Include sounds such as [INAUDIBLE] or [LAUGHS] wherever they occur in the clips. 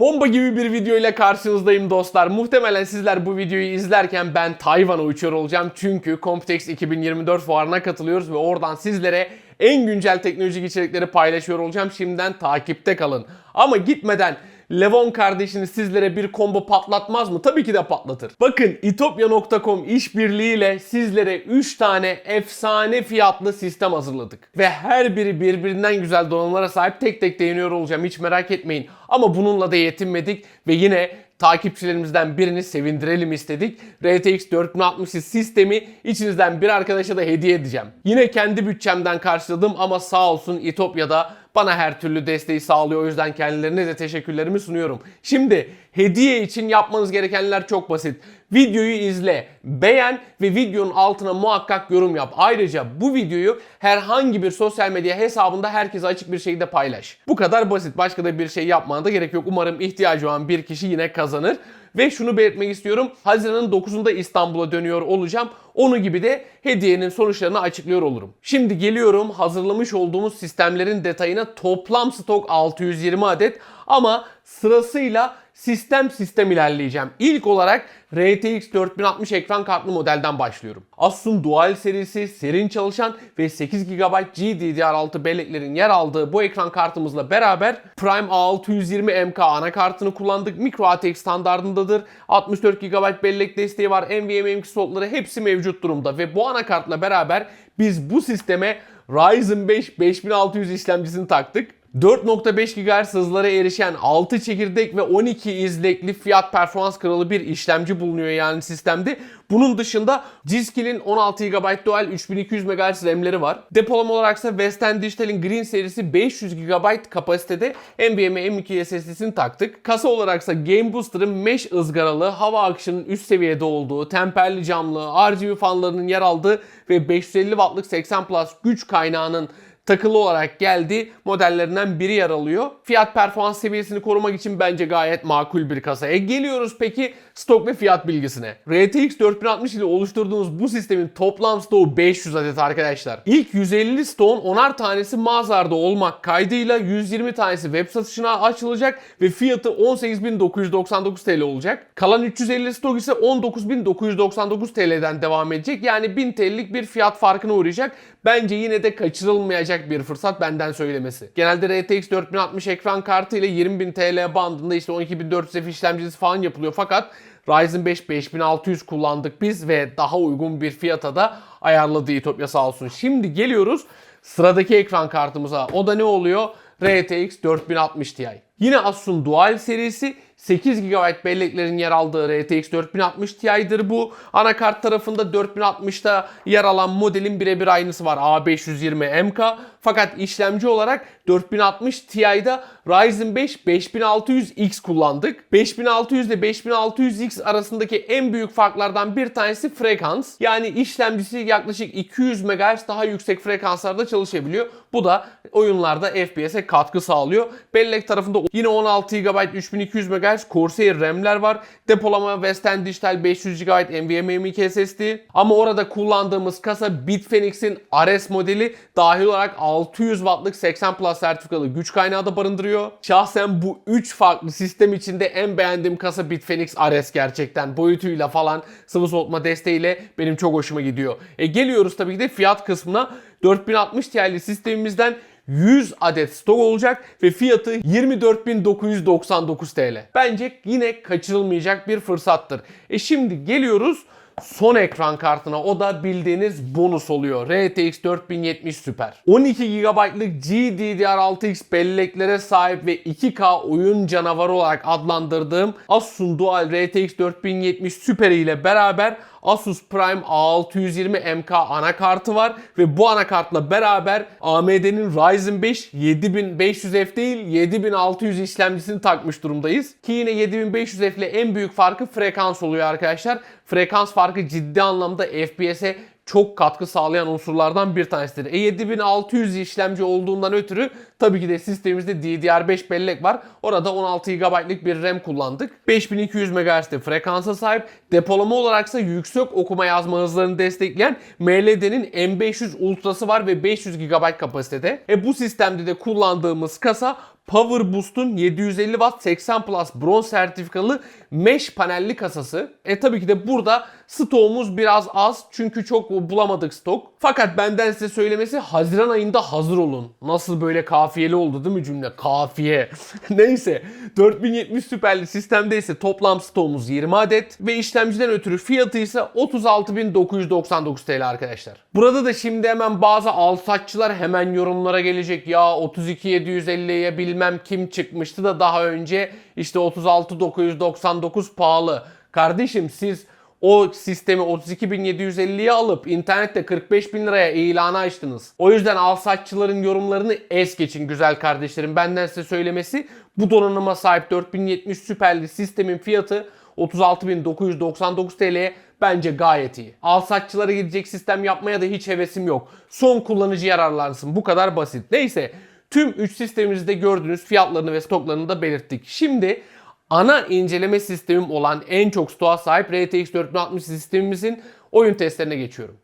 Bomba gibi bir video ile karşınızdayım dostlar. Muhtemelen sizler bu videoyu izlerken ben Tayvan'a uçuyor olacağım. Çünkü Computex 2024 fuarına katılıyoruz ve oradan sizlere en güncel teknolojik içerikleri paylaşıyor olacağım. Şimdiden takipte kalın. Ama gitmeden Levon kardeşiniz sizlere bir combo patlatmaz mı? Tabii ki de patlatır. Bakın itopya.com işbirliğiyle sizlere 3 tane efsane fiyatlı sistem hazırladık. Ve her biri birbirinden güzel donanımlara sahip tek tek değiniyor olacağım. Hiç merak etmeyin. Ama bununla da yetinmedik ve yine takipçilerimizden birini sevindirelim istedik. RTX 4060 sistemi içinizden bir arkadaşa da hediye edeceğim. Yine kendi bütçemden karşıladım ama sağ olsun İtopya'da bana her türlü desteği sağlıyor. O yüzden kendilerine de teşekkürlerimi sunuyorum. Şimdi hediye için yapmanız gerekenler çok basit. Videoyu izle, beğen ve videonun altına muhakkak yorum yap. Ayrıca bu videoyu herhangi bir sosyal medya hesabında herkese açık bir şekilde paylaş. Bu kadar basit. Başka da bir şey yapmana da gerek yok. Umarım ihtiyacı olan bir kişi yine kazanır. Ve şunu belirtmek istiyorum. Haziran'ın 9'unda İstanbul'a dönüyor olacağım. Onu gibi de hediyenin sonuçlarını açıklıyor olurum. Şimdi geliyorum hazırlamış olduğumuz sistemlerin detayına. Toplam stok 620 adet ama sırasıyla sistem sistem ilerleyeceğim. İlk olarak RTX 4060 ekran kartlı modelden başlıyorum. Asus'un Dual serisi, serin çalışan ve 8 GB GDDR6 belleklerin yer aldığı bu ekran kartımızla beraber Prime A620MK anakartını kullandık. Micro ATX standartındadır. 64 GB bellek desteği var. NVMe slotları hepsi mevcut durumda ve bu anakartla beraber biz bu sisteme Ryzen 5 5600 işlemcisini taktık. 4.5 GHz hızlara erişen 6 çekirdek ve 12 izlekli fiyat performans kralı bir işlemci bulunuyor yani sistemde. Bunun dışında G-Skill'in 16 GB dual 3200 MHz RAM'leri var. Depolama olaraksa Western Digital'in Green serisi 500 GB kapasitede NVMe M2 SSD'sini taktık. Kasa olaraksa Game Booster'ın mesh ızgaralı, hava akışının üst seviyede olduğu, temperli camlı, RGB fanlarının yer aldığı ve 550 Watt'lık 80 Plus güç kaynağının takılı olarak geldi modellerinden biri yer alıyor. Fiyat performans seviyesini korumak için bence gayet makul bir kasaya. Geliyoruz peki stok ve fiyat bilgisine. RTX 4060 ile oluşturduğumuz bu sistemin toplam stoğu 500 adet arkadaşlar. İlk 150 stoğun 10'ar tanesi mağazada olmak kaydıyla 120 tanesi web satışına açılacak ve fiyatı 18.999 TL olacak. Kalan 350 stok ise 19.999 TL'den devam edecek. Yani 1000 TL'lik bir fiyat farkına uğrayacak. Bence yine de kaçırılmayacak bir fırsat benden söylemesi. Genelde RTX 4060 ekran kartı ile 20.000 TL bandında işte 12.400 F işlemcisi falan yapılıyor fakat Ryzen 5 5600 kullandık biz ve daha uygun bir fiyata da ayarladı İtopya sağ olsun. Şimdi geliyoruz sıradaki ekran kartımıza. O da ne oluyor? RTX 4060 Ti. Yine Asus'un Dual serisi 8 GB belleklerin yer aldığı RTX 4060 Ti'dir bu. Anakart tarafında 4060'da yer alan modelin birebir aynısı var A520MK. Fakat işlemci olarak 4060 Ti'da Ryzen 5 5600X kullandık. 5600 ile 5600X arasındaki en büyük farklardan bir tanesi frekans. Yani işlemcisi yaklaşık 200 MHz daha yüksek frekanslarda çalışabiliyor. Bu da oyunlarda FPS'e katkı sağlıyor. Bellek tarafında yine 16 GB 3200 MHz Corsair RAM'ler var. Depolama Western Digital 500 GB NVMe M.2 SSD. Ama orada kullandığımız kasa Bitfenix'in RS modeli dahil olarak 600 Watt'lık 80 Plus sertifikalı güç kaynağı da barındırıyor. Şahsen bu 3 farklı sistem içinde en beğendiğim kasa Bitfenix RS gerçekten. Boyutuyla falan sıvı soğutma desteğiyle benim çok hoşuma gidiyor. E geliyoruz tabii ki de fiyat kısmına. 4060 Ti'li sistemimizden 100 adet stok olacak ve fiyatı 24.999 TL. Bence yine kaçırılmayacak bir fırsattır. E şimdi geliyoruz son ekran kartına. O da bildiğiniz bonus oluyor. RTX 4070 Super. 12 GB'lık GDDR6X belleklere sahip ve 2K oyun canavarı olarak adlandırdığım Asus'un Dual RTX 4070 Super ile beraber Asus Prime A620MK anakartı var ve bu anakartla beraber AMD'nin Ryzen 5 7500F değil 7600 işlemcisini takmış durumdayız. Ki yine 7500F ile en büyük farkı frekans oluyor arkadaşlar. Frekans farkı ciddi anlamda FPS'e çok katkı sağlayan unsurlardan bir tanesidir. E7600 işlemci olduğundan ötürü tabii ki de sistemimizde DDR5 bellek var. Orada 16 GB'lık bir RAM kullandık. 5200 MHz'de frekansa sahip. Depolama olaraksa yüksek okuma yazma hızlarını destekleyen MLD'nin M500 Ultra'sı var ve 500 GB kapasitede. E bu sistemde de kullandığımız kasa Power Boost'un 750 Watt 80 Plus bronz sertifikalı mesh panelli kasası. E tabii ki de burada stoğumuz biraz az çünkü çok bulamadık stok. Fakat benden size söylemesi Haziran ayında hazır olun. Nasıl böyle kafiyeli oldu değil mi cümle? Kafiye. [LAUGHS] Neyse 4070 süperli sistemde ise toplam stoğumuz 20 adet ve işlemciden ötürü fiyatı ise 36.999 TL arkadaşlar. Burada da şimdi hemen bazı alsatçılar hemen yorumlara gelecek. Ya 32.750'ye bilmem kim çıkmıştı da daha önce işte 36.999 pahalı. Kardeşim siz o sistemi 32.750'ye alıp internette 45.000 liraya ilanı açtınız. O yüzden alsatçıların yorumlarını es geçin güzel kardeşlerim. Benden size söylemesi bu donanıma sahip 4070 süperli sistemin fiyatı 36.999 TL'ye bence gayet iyi. Alsatçılara gidecek sistem yapmaya da hiç hevesim yok. Son kullanıcı yararlansın. Bu kadar basit. Neyse tüm 3 sistemimizi de gördünüz. Fiyatlarını ve stoklarını da belirttik. Şimdi ana inceleme sistemim olan en çok stoğa sahip RTX 4060 sistemimizin oyun testlerine geçiyorum.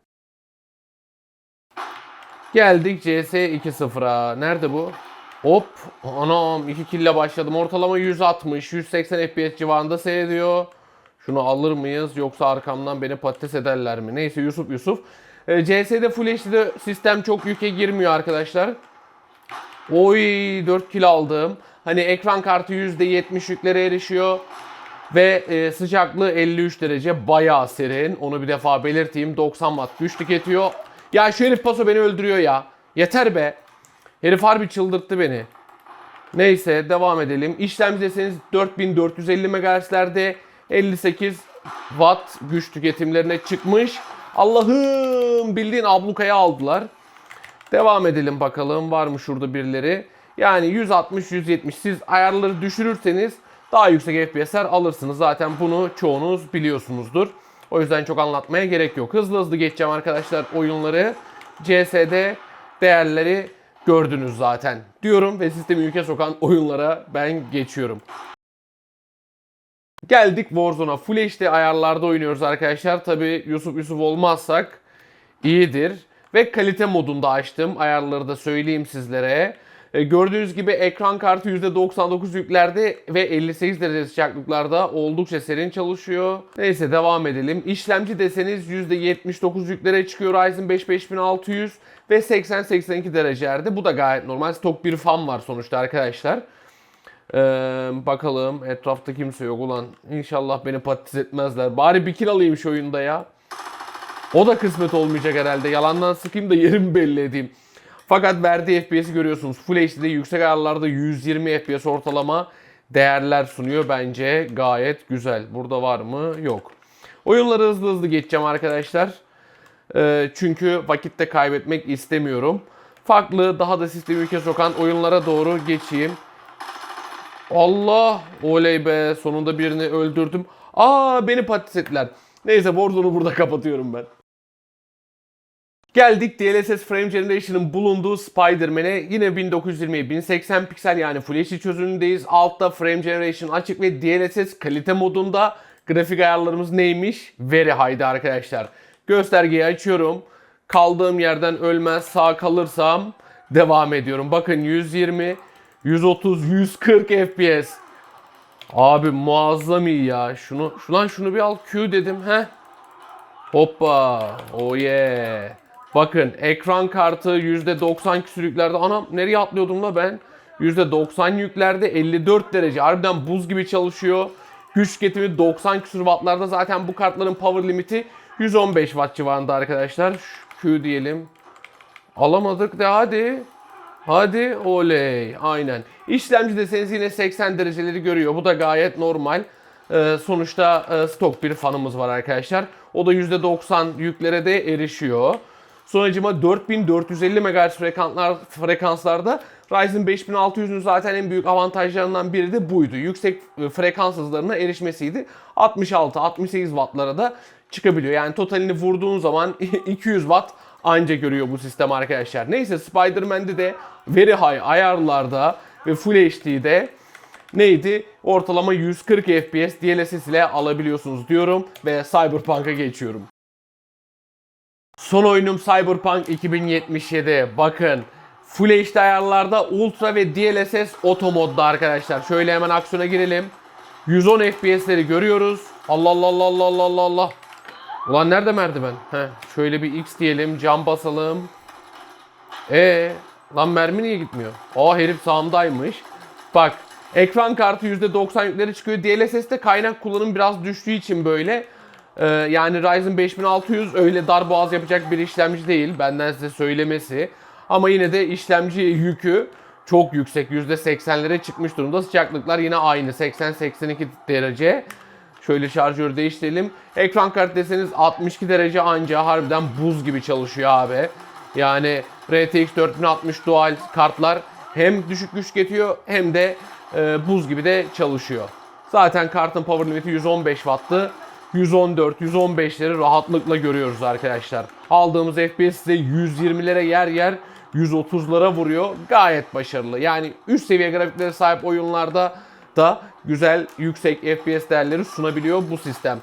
Geldik CS 2.0'a. Nerede bu? Hop. Anam 2 kille başladım. Ortalama 160, 180 FPS civarında seyrediyor. Şunu alır mıyız yoksa arkamdan beni patates ederler mi? Neyse Yusuf Yusuf. E, CS'de Full HD'de sistem çok yüke girmiyor arkadaşlar. Oy 4 kilo aldım. Hani ekran kartı %70 yüklere erişiyor. Ve e, sıcaklığı 53 derece bayağı serin. Onu bir defa belirteyim. 90 watt güç tüketiyor. Ya şu herif paso beni öldürüyor ya. Yeter be. Herif harbi çıldırttı beni. Neyse devam edelim. İşlemci deseniz 4450 MHz'lerde 58 watt güç tüketimlerine çıkmış. Allah'ım bildiğin ablukaya aldılar. Devam edelim bakalım var mı şurada birileri. Yani 160-170 siz ayarları düşürürseniz daha yüksek FPS'ler alırsınız. Zaten bunu çoğunuz biliyorsunuzdur. O yüzden çok anlatmaya gerek yok. Hızlı hızlı geçeceğim arkadaşlar oyunları. CS'de değerleri gördünüz zaten diyorum ve sistemi yüke sokan oyunlara ben geçiyorum. Geldik Warzone'a. Full HD ayarlarda oynuyoruz arkadaşlar. Tabi Yusuf Yusuf olmazsak iyidir. Ve kalite modunda açtım. Ayarları da söyleyeyim sizlere. E, gördüğünüz gibi ekran kartı %99 yüklerde ve 58 derece sıcaklıklarda oldukça serin çalışıyor. Neyse devam edelim. İşlemci deseniz %79 yüklere çıkıyor Ryzen 5 5600 ve 80-82 derecelerde. Bu da gayet normal. Stok bir fan var sonuçta arkadaşlar. Ee, bakalım etrafta kimse yok ulan. İnşallah beni patates etmezler. Bari bir kill alayım şu oyunda ya. O da kısmet olmayacak herhalde. Yalandan sıkayım da yerimi belli edeyim. Fakat verdiği FPS'i görüyorsunuz. Full HD'de yüksek ayarlarda 120 FPS ortalama değerler sunuyor. Bence gayet güzel. Burada var mı? Yok. Oyunları hızlı hızlı geçeceğim arkadaşlar. Ee, çünkü vakitte kaybetmek istemiyorum. Farklı, daha da sistemi ülke sokan oyunlara doğru geçeyim. Allah! Oley be! Sonunda birini öldürdüm. Aa beni patates ettiler. Neyse Warzone'u burada kapatıyorum ben. Geldik DLSS Frame Generation'ın bulunduğu Spider-Man'e. Yine 1920 1080 piksel yani Full HD çözünürlüğündeyiz. Altta Frame Generation açık ve DLSS kalite modunda. Grafik ayarlarımız neymiş? Very high'di arkadaşlar. Göstergeyi açıyorum. Kaldığım yerden ölmez sağ kalırsam devam ediyorum. Bakın 120, 130, 140 FPS. Abi muazzam iyi ya. Şunu, şulan şunu bir al Q dedim he. Hoppa. Oh yeah. Bakın ekran kartı %90 küsürlüklerde. Anam nereye atlıyordum la ben? %90 yüklerde 54 derece. Harbiden buz gibi çalışıyor. Güç tüketimi 90 küsür wattlarda. Zaten bu kartların power limiti 115 watt civarında arkadaşlar. Q diyelim. Alamadık de hadi. Hadi oley. Aynen. İşlemci deseniz yine 80 dereceleri görüyor. Bu da gayet normal. Ee, sonuçta e, stok bir fanımız var arkadaşlar. O da %90 yüklere de erişiyor. Sonucuma 4450 MHz frekanslar, frekanslarda Ryzen 5600'ün zaten en büyük avantajlarından biri de buydu. Yüksek e, frekans hızlarına erişmesiydi. 66-68 wattlara da çıkabiliyor. Yani totalini vurduğun zaman [LAUGHS] 200 watt anca görüyor bu sistem arkadaşlar. Neyse Spider-Man'de de very high ayarlarda ve Full HD'de neydi? Ortalama 140 FPS DLSS ile alabiliyorsunuz diyorum ve Cyberpunk'a geçiyorum. Son oyunum Cyberpunk 2077. Bakın Full HD ayarlarda Ultra ve DLSS Auto modda arkadaşlar. Şöyle hemen aksiyona girelim. 110 FPS'leri görüyoruz. Allah Allah Allah Allah Allah Allah Allah. Ulan nerede merdiven? Heh, şöyle bir X diyelim, cam basalım. E lan mermi niye gitmiyor? Aa herif sağımdaymış. Bak ekran kartı %90 yükleri çıkıyor. DLSS'te kaynak kullanım biraz düştüğü için böyle. Ee, yani Ryzen 5600 öyle dar boğaz yapacak bir işlemci değil. Benden size söylemesi. Ama yine de işlemci yükü çok yüksek. %80'lere çıkmış durumda. Sıcaklıklar yine aynı. 80-82 derece. Şöyle şarjörü değiştirelim. Ekran kartı deseniz 62 derece anca harbiden buz gibi çalışıyor abi. Yani RTX 4060 Dual kartlar hem düşük güç getiriyor hem de e, buz gibi de çalışıyor. Zaten kartın power limiti 115 watt'tı. 114, 115'leri rahatlıkla görüyoruz arkadaşlar. Aldığımız FPS size 120'lere yer yer 130'lara vuruyor. Gayet başarılı. Yani üst seviye grafiklere sahip oyunlarda da güzel yüksek FPS değerleri sunabiliyor bu sistem.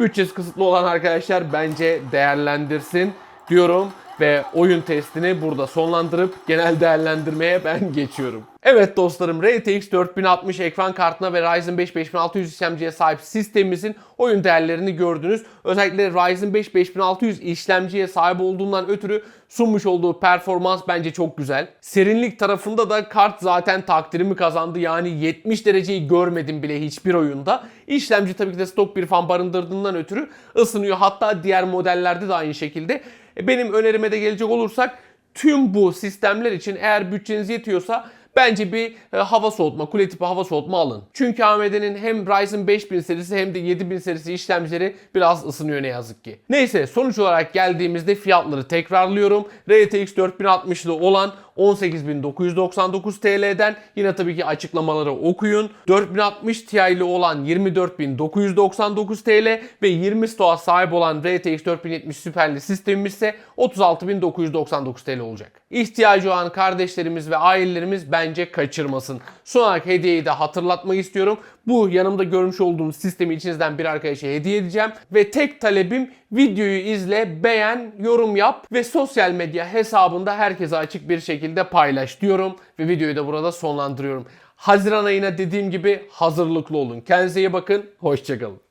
Bütçesi kısıtlı olan arkadaşlar bence değerlendirsin diyorum ve oyun testini burada sonlandırıp genel değerlendirmeye ben geçiyorum. Evet dostlarım RTX 4060 ekran kartına ve Ryzen 5 5600 işlemciye sahip sistemimizin oyun değerlerini gördünüz. Özellikle Ryzen 5 5600 işlemciye sahip olduğundan ötürü sunmuş olduğu performans bence çok güzel. Serinlik tarafında da kart zaten takdirimi kazandı. Yani 70 dereceyi görmedim bile hiçbir oyunda. İşlemci tabii ki de stok bir fan barındırdığından ötürü ısınıyor. Hatta diğer modellerde de aynı şekilde. E, Benim önerime de gelecek olursak tüm bu sistemler için eğer bütçeniz yetiyorsa bence bir e, hava soğutma, kule tipi hava soğutma alın. Çünkü AMD'nin hem Ryzen 5000 serisi hem de 7000 serisi işlemcileri biraz ısınıyor ne yazık ki. Neyse sonuç olarak geldiğimizde fiyatları tekrarlıyorum. RTX 4060'lı olan 18.999 TL'den yine tabii ki açıklamaları okuyun. 4060 Ti'li olan 24.999 TL ve 20 stoğa sahip olan RTX 4070 süperli sistemimiz ise 36.999 TL olacak. İhtiyacı olan kardeşlerimiz ve ailelerimiz bence kaçırmasın. Son olarak hediyeyi de hatırlatmak istiyorum. Bu yanımda görmüş olduğunuz sistemi içinizden bir arkadaşa hediye edeceğim. Ve tek talebim videoyu izle, beğen, yorum yap ve sosyal medya hesabında herkese açık bir şekilde paylaş diyorum. Ve videoyu da burada sonlandırıyorum. Haziran ayına dediğim gibi hazırlıklı olun. Kendinize iyi bakın. Hoşçakalın.